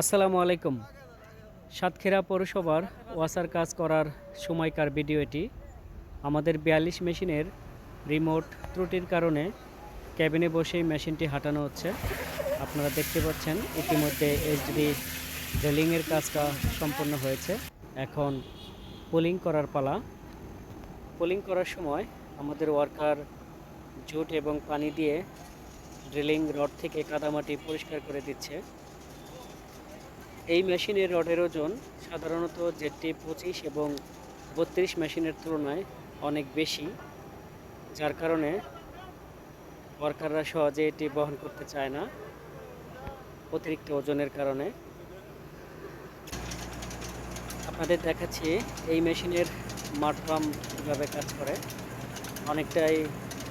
আসসালামু আলাইকুম। সাতক্ষীরা পৌরসভার ওয়াসার কাজ করার সময়কার ভিডিও এটি। আমাদের বিয়াল্লিশ মেশিনের রিমোট ত্রুটির কারণে ক্যাবিনে বসেই মেশিনটি হাঁটানো হচ্ছে। আপনারা দেখতে পাচ্ছেন, ইতিমধ্যে এইচডি ড্রিলিংয়ের কাজটা সম্পন্ন হয়েছে। এখন পোলিং করার পালা। পোলিং করার সময় আমাদের ওয়ার্কার জুট এবং পানি দিয়ে ড্রিলিং রড থেকে কাদামাটি পরিষ্কার করে দিচ্ছে। এই মেশিনের রডের ওজন সাধারণত জেটটি পঁচিশ এবং বত্রিশ মেশিনের তুলনায় অনেক বেশি, যার কারণে ওয়ার্কাররা সহজে এটি বহন করতে চায় না অতিরিক্ত ওজনের কারণে। আপনাদের দেখাচ্ছি এই মেশিনের মাঠপাম্প কীভাবে কাজ করে। অনেকটাই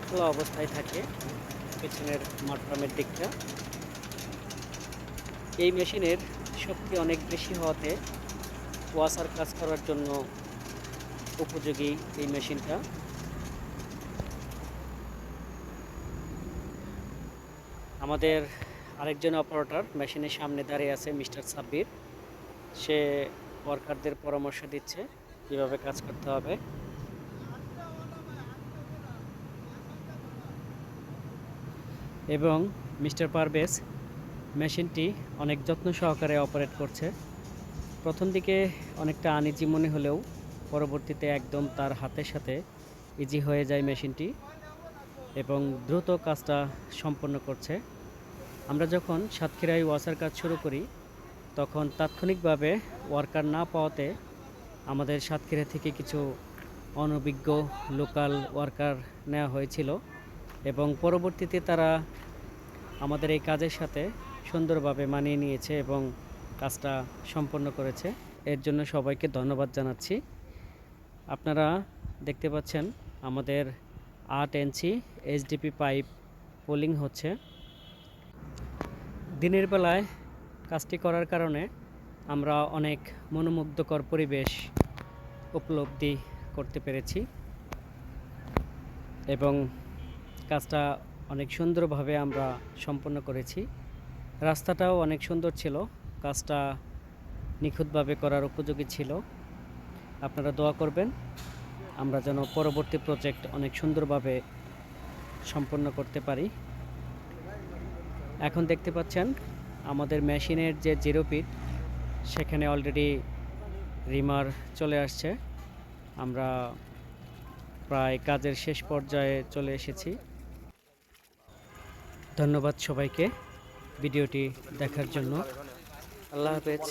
খোলা অবস্থায় থাকে পেছনের মাঠপাম্পের দিকটা। এই মেশিনের শক্তি অনেক বেশি হওয়াতে ওয়াসার কাজ করার জন্য উপযোগী এই মেশিনটা। আমাদের আরেকজন অপারেটর মেশিনের সামনে দাঁড়িয়ে আছে মিস্টার সাব্বির। সে ওয়ার্কারদের পরামর্শ দিচ্ছে কীভাবে কাজ করতে হবে। এবং মিস্টার পারভেজ মেশিনটি অনেক যত্ন সহকারে অপারেট করছে। প্রথম দিকে অনেকটা আনিজি মনে হলেও পরবর্তীতে একদম তার হাতের সাথে ইজি হয়ে যায় মেশিনটি এবং দ্রুত কাজটা সম্পন্ন করছে। আমরা যখন সাতক্ষীরায় ওয়াসার কাজ শুরু করি, তখন তাৎক্ষণিকভাবে ওয়ার্কার না পাওয়াতে আমাদের সাতক্ষীরা থেকে কিছু অনভিজ্ঞ লোকাল ওয়ার্কার নেওয়া হয়েছিল এবং পরবর্তীতে তারা আমাদের এই কাজের সাথে সুন্দরভাবে মানিয়ে নিয়েছে এবং কাজটা সম্পন্ন করেছে। এর জন্য সবাইকে ধন্যবাদ জানাচ্ছি। আপনারা দেখতে পাচ্ছেন আমাদের আট ইঞ্চি এইচডিপি পাইপ পোলিং হচ্ছে। দিনের বেলায় কাজটি করার কারণে আমরা অনেক মনোমুগ্ধকর পরিবেশ উপলব্ধি করতে পেরেছি এবং কাজটা অনেক সুন্দরভাবে আমরা সম্পন্ন করেছি। রাস্তাটাও অনেক সুন্দর ছিল। কাজটা নিখুঁতভাবে করার উপযোগী ছিল। আপনারা দোয়া করবেন, আমরা যেন পরবর্তী প্রজেক্ট অনেক সুন্দরভাবে সম্পন্ন করতে পারি। এখন দেখতে পাচ্ছেন, আমাদের মেশিনের যে জিরো পিট সেখানে অলরেডি রিমার চলে আসছে। আমরা প্রায় কাজের শেষ পর্যায়ে চলে এসেছি। ধন্যবাদ সবাইকে। ভিডিওটি দেখার জন্য। আল্লাহ হাফেজ।